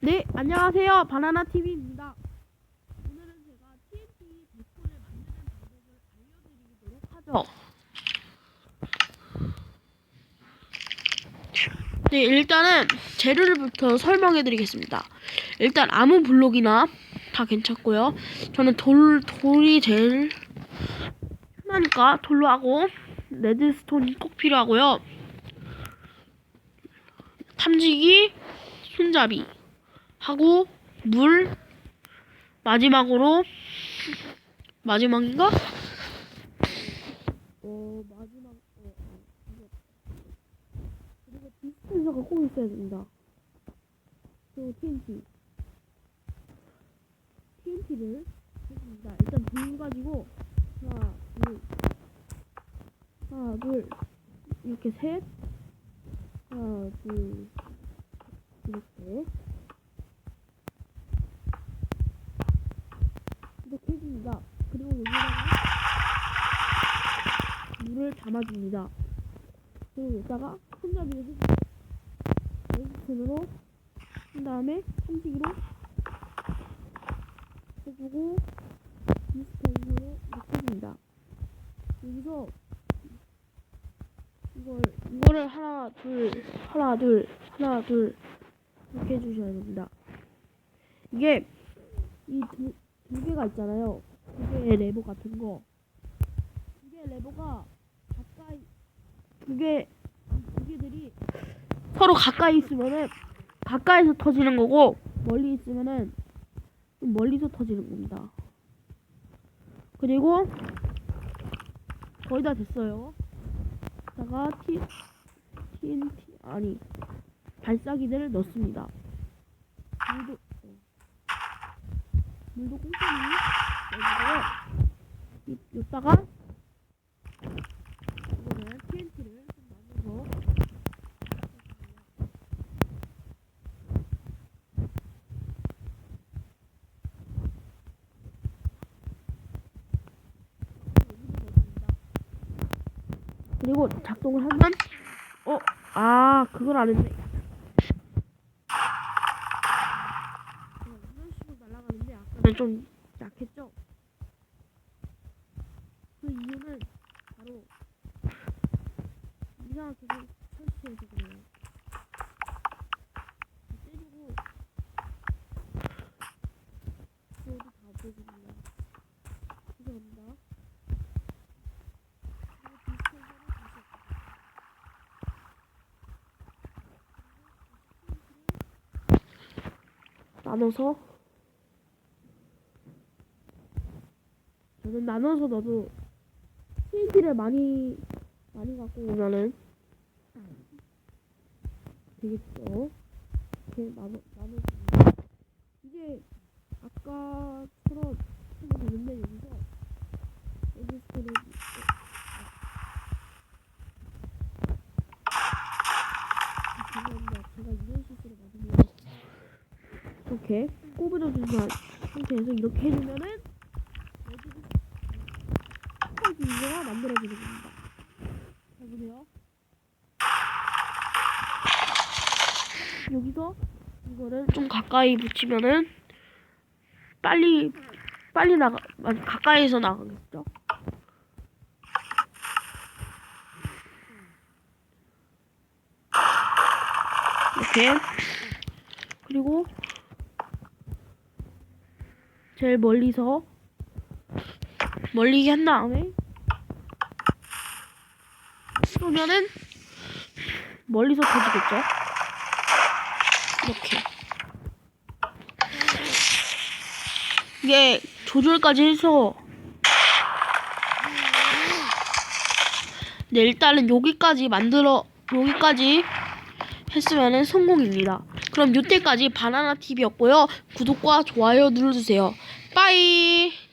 네, 안녕하세요. 바나나 TV입니다. 오늘은 제가 TNT 배포를 만드는 방법을 알려드리도록 하죠. 네, 일단은 재료를부터 설명해드리겠습니다. 일단 아무 블록이나 다 괜찮고요. 저는 돌 돌이 제일 편하니까 돌로 하고 레드스톤이 꼭 필요하고요. 탐지기, 손잡이 하고 물 마지막으로 마지막인가? 어 마지막 어 이거 그리고 디스펜서가 꼭 있어야 된다. 그리고 TNT TNT를 해줍니다. 일단 불 가지고 하나 둘 하나 둘 이렇게 셋 하나 둘 이렇게 해줍니다. 그리고 여기다가 물을 담아줍니다. 그리고 여기다가 손잡이를 해주고 레지스펜으로 한 다음에 삼지기로 해주고 디스펜으로 이렇게 해줍니다. 여기서 이걸 이거를 하나 둘 하나 둘 하나 둘 이렇게 해주셔야 됩니다. 이게 이두 두 개가 있잖아요. 두 개의 레버 같은 거. 두 개의 레버가 두 개들이 서로 가까이 있으면은 가까이서 터지는 거고 멀리 있으면은 좀 멀리서 터지는 겁니다. 그리고 거의 다 됐어요. 다가 TNT 아니 발사기들을 넣습니다. 물도 어. 물도 꼼꼼히 넣어주고요. 이, 이따가 이거는 TNT를 좀 나눠서 그리고 작동을 하면 어? 아 그걸 안 했네 어, 이런 식으로 날아가는데 아까는 좀 약했죠? 그 이유는 바로 이상하게 설치해서 그래요 때리고 그래도 다 없어집니다 죄송합니다 그리고 디스펜서를 다시 나눠서 저는 나눠서 넣어도 TNT를 많이 많이 갖고 오면은 되겠죠. 이렇게 나눠 나눠줍니다. 이게 아까처럼 하면 되는데 여기서 여기 스톤을 죄송합니다. 제가 이런 실수를 많이 해요. 이렇게 꼬부려준 사- 상태에서 이렇게 해주면은 인자가 만들어지는 겁니다. 자 보세요. 여기서 이거를 좀 가까이 붙이면은 빨리 빨리 나가 아니, 가까이서 나가겠죠. 이렇게 그리고 제일 멀리서 멀리게 한 다음에 쏘면은 멀리서 터지겠죠. 이렇게 이게 조절까지 해서 네 일단은 여기까지 만들어 여기까지 했으면은 성공입니다. 그럼 이때까지 바나나 TV였고요. 구독과 좋아요 눌러주세요. 빠이.